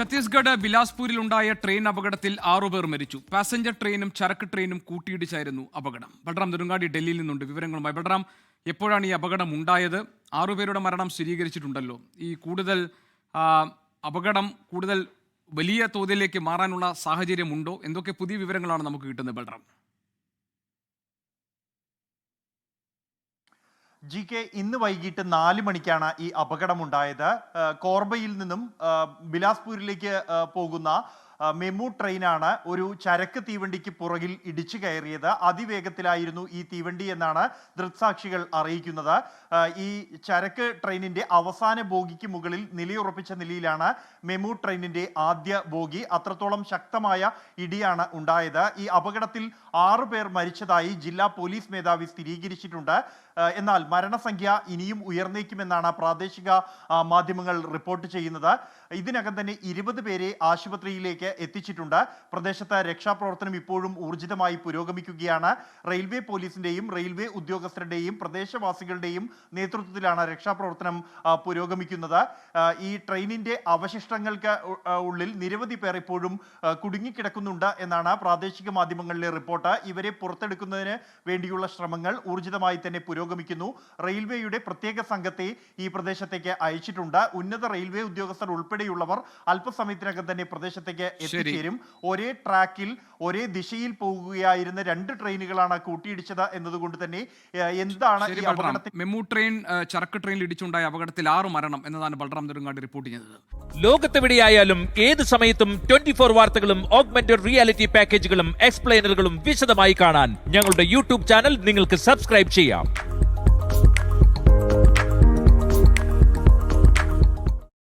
ഛത്തീസ്ഗഡ് ബിലാസ്പൂരിൽ ഉണ്ടായ ട്രെയിൻ അപകടത്തിൽ ആറുപേർ മരിച്ചു. പാസഞ്ചർ ട്രെയിനും ചരക്ക് ട്രെയിനും കൂട്ടിയിടിച്ചായിരുന്നു അപകടം. ബൽറാം നെടുങ്ങാടി ഡൽഹിയിൽ നിന്നുണ്ട്. വിവരങ്ങളുമായി ബൽറാം എപ്പോഴാണ് ഈ അപകടം ഉണ്ടായത്? ആറുപേരുടെ മരണം സ്ഥിരീകരിച്ചിട്ടുണ്ടല്ലോ. ഈ കൂടുതൽ അപകടം കൂടുതൽ വലിയ തോതിലേക്ക് മാറാനുള്ള സാഹചര്യമുണ്ടോ? എന്തൊക്കെ പുതിയ വിവരങ്ങളാണ് നമുക്ക് കിട്ടുന്നത് ബൽറാം? ജി കെ ഇന്ന് വൈകിട്ട് നാല് മണിക്കാണ് ഈ അപകടമുണ്ടായത്. കോർബയിൽ നിന്നും ബിലാസ്പൂരിലേക്ക് പോകുന്ന മെമു ട്രെയിനാണ് ഒരു ചരക്ക് തീവണ്ടിക്ക് പുറകിൽ ഇടിച്ചു കയറിയത്. അതിവേഗത്തിലായിരുന്നു ഈ തീവണ്ടി എന്നാണ് ദൃക്സാക്ഷികൾ അറിയിക്കുന്നത്. ഈ ചരക്ക് ട്രെയിനിന്റെ അവസാന ബോഗിക്ക് മുകളിൽ നിലയുറപ്പിച്ച നിലയിലാണ് മെമു ട്രെയിനിന്റെ ആദ്യ ബോഗി. അത്രത്തോളം ശക്തമായ ഇടിയാണ് ഉണ്ടായത്. ഈ അപകടത്തിൽ ആറു പേർ മരിച്ചതായി ജില്ലാ പോലീസ് മേധാവി സ്ഥിരീകരിച്ചിട്ടുണ്ട്. എന്നാൽ മരണസംഖ്യ ഇനിയും ഉയർന്നേക്കുമെന്നാണ് പ്രാദേശിക മാധ്യമങ്ങൾ റിപ്പോർട്ട് ചെയ്യുന്നത്. ഇതിനകം തന്നെ ഇരുപത് പേരെ ആശുപത്രിയിലേക്ക് എത്തിച്ചിട്ടുണ്ട്. പ്രദേശത്ത് രക്ഷാപ്രവർത്തനം ഇപ്പോഴും ഊർജിതമായി പുരോഗമിക്കുകയാണ്. റെയിൽവേ പോലീസിന്റെയും റെയിൽവേ ഉദ്യോഗസ്ഥരുടെയും പ്രദേശവാസികളുടെയും നേതൃത്വത്തിലാണ് രക്ഷാപ്രവർത്തനം പുരോഗമിക്കുന്നത്. ഈ ട്രെയിനിന്റെ അവശിഷ്ടങ്ങൾക്ക് ഉള്ളിൽ നിരവധി പേർ ഇപ്പോഴും കുടുങ്ങിക്കിടക്കുന്നുണ്ട് എന്നാണ് പ്രാദേശിക മാധ്യമങ്ങളിലെ റിപ്പോർട്ട്. ഇവരെ പുറത്തെടുക്കുന്നതിന് വേണ്ടിയുള്ള ശ്രമങ്ങൾ ഊർജിതമായി തന്നെ പുരോഗമിക്കുന്നു. റെയിൽവേയുടെ പ്രത്യേക സംഘത്തെ ഈ പ്രദേശത്തേക്ക് അയച്ചിട്ടുണ്ട്. ഉന്നത റെയിൽവേ ഉദ്യോഗസ്ഥർ ഉൾപ്പെടെയുള്ളവർ അല്പസമയത്തിനകം തന്നെ പ്രദേശത്തേക്ക് എത്തിച്ചേരും. ഒരേ ട്രാക്കിൽ ഒരേ ദിശയിൽ പോകുകയായിരുന്ന രണ്ട് ട്രെയിനുകളാണ് കൂട്ടിയിടിച്ചത് എന്നതുകൊണ്ട് തന്നെ എന്താണ് ഈ അപകടത്തിൽ മെമു ട്രെയിൻ ചരക്ക് ട്രെയിനിൽ ഇടിച്ചുണ്ടായ അപകടത്തിൽ ആറ് മരണം എന്നതാണ് ബൽറാം നെടുങ്ങാടി റിപ്പോർട്ട് ചെയ്തത്. ലോകത്തെവിടെയായാലും ഏത് സമയത്തും ട്വന്റി ഫോർ വാർത്തകളും ഓഗ്മെന്റഡ് റിയാലിറ്റി പാക്കേജുകളും എക്സ്പ്ലെയിനറുകളും വിശദമായി കാണാൻ ഞങ്ങളുടെ യൂട്യൂബ് ചാനൽ നിങ്ങൾക്ക് സബ്സ്ക്രൈബ് ചെയ്യാം.